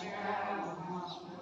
Yeah.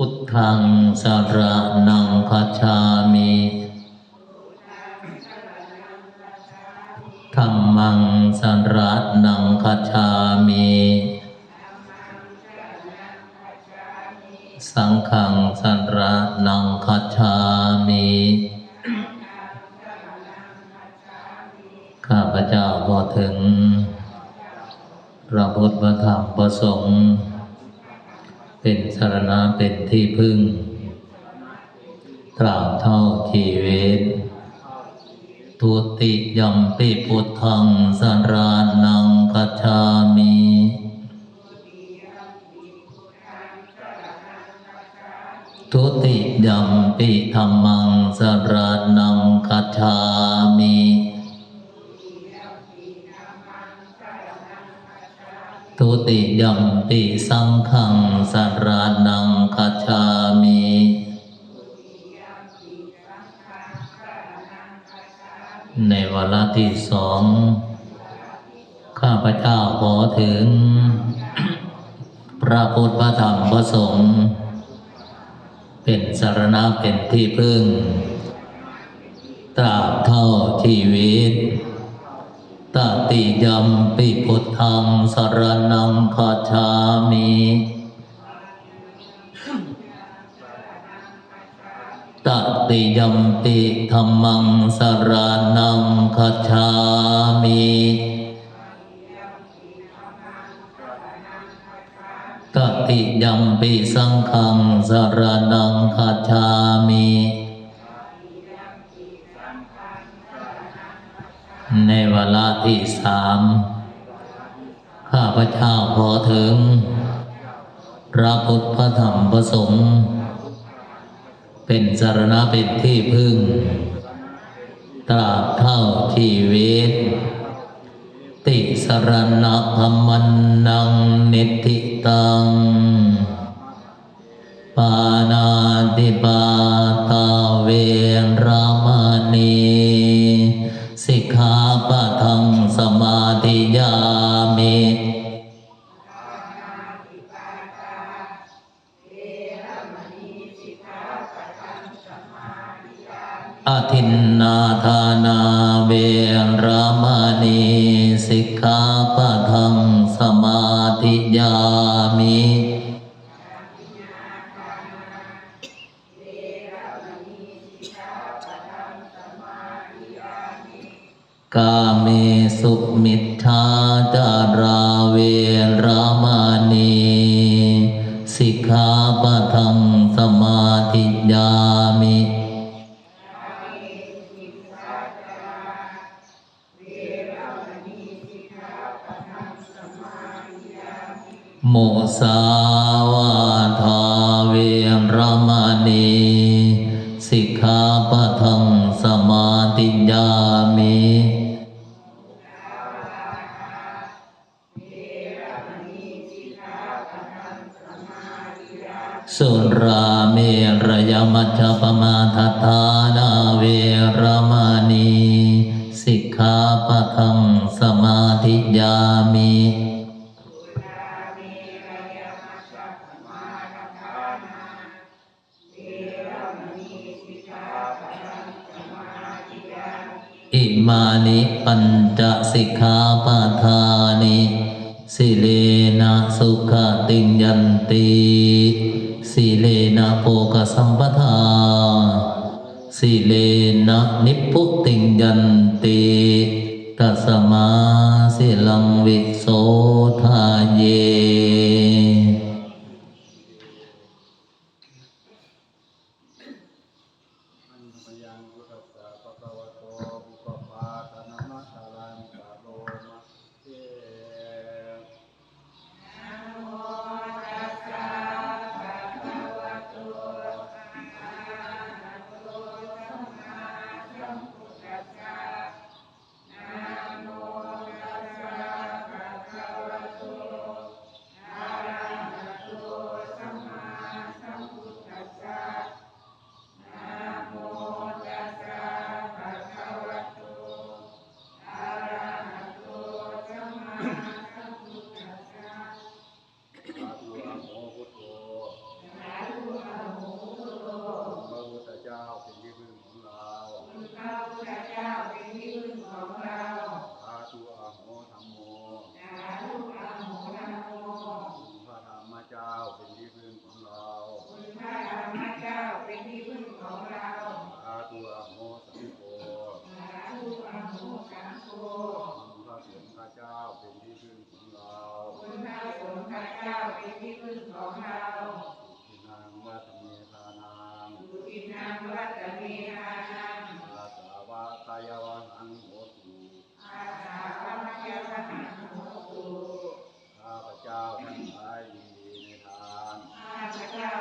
พุทธังสารนังคัจามิธัมมังสารนังคัจามิสังฆังสารนังคัจามิข้าพเจ้าพอถึงพระพุทธธรรมพระสงฆ์ เป็นสารณะเป็นที่พึ่ง ตราบเท่าชีวิต ทุติยมปิพุทธังสารนังคัจฉามิทุติยมปิธรรมังสารนังคัจฉามิ ทุติยมปิสังฆังสารนังคัจามิในวาระที่สอง ข้าพเจ้าขอถึง พระพุทธพระธรรมพระสงฆ์เป็นสารณะเป็นที่พึ่ง ตราบเท่าชีวิต ตติยัมปิพุทธังสรนังคาชามิตติยัมปิธรรมังสรนังคาชามิตติยัมปิสังฆังสรนังคาชามิ ในเวลาที่สามข้าพเจ้าขอถึง พระพุทธพระธรรมพระสงฆ์เป็นสารณะเป็นที่พึ่ง ตราบเท่าชีวิต ติสรณะธรรมนนังนิติตัง ปานาติปา มิกาเมสุมิทธาจาราเวรมณีสิกขาปะทังสมาธิยามิ โมสาวาทาเวรมณีสิกขาปะทังสมาธิยามิสุราเมรยมัจจปมาทัฏฐานาเวรมณีสิกขาปะทังสมาธิยามิ อิมานิปัญจสิกขาปาทานิสิเลนะสุขติงยันติสิเลนะโภกสัมปทาสิเลนะนิพพุติงยัน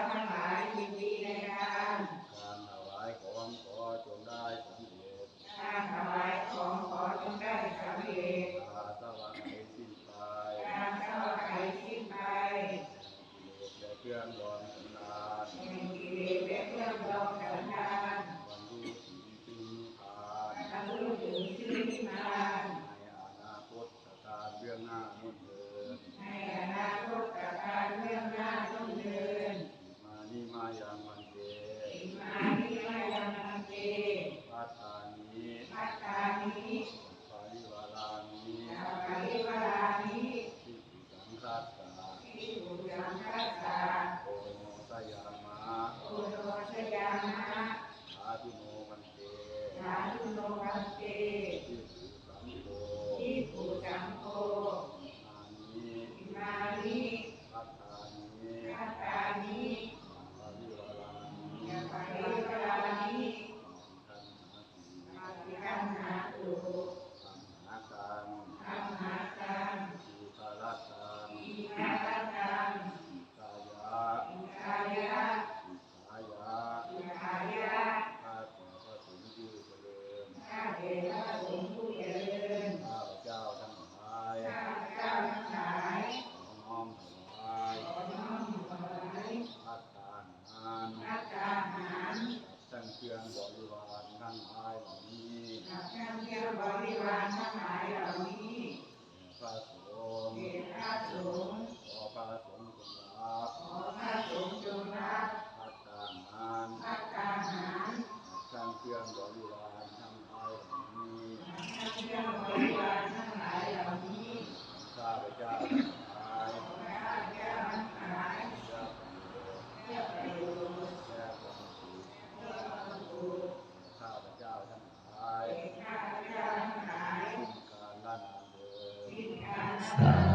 Bán lại. Uh,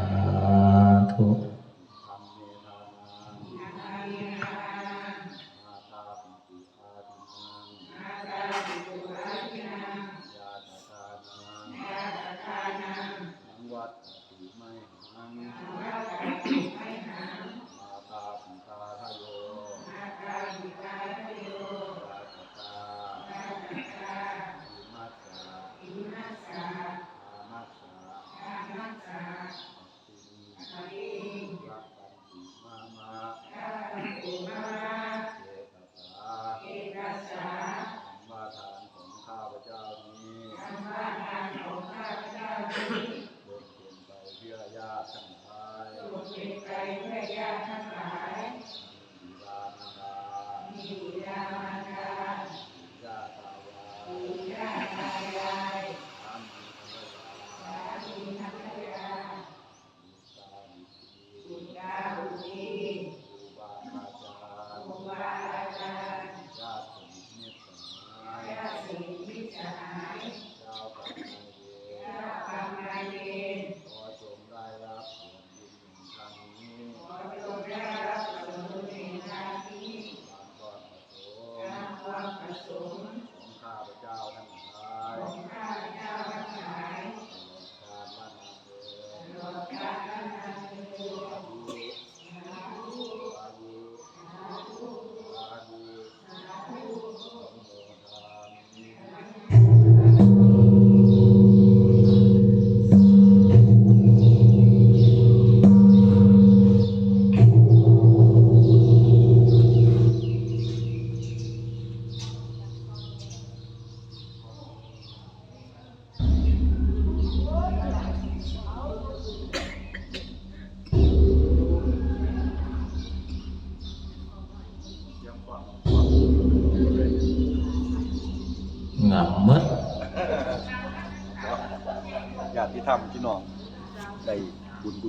สงฆ์ของข้าพเจ้าทั้งหลาย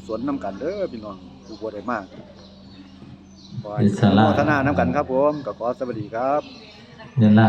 ศลน้ำกันเด้อพี่น้องผู้บ่ได้มากขอให้าธุโมทนาน้ำกันครับผมก็ขอสวัสดีครับ เดือนละ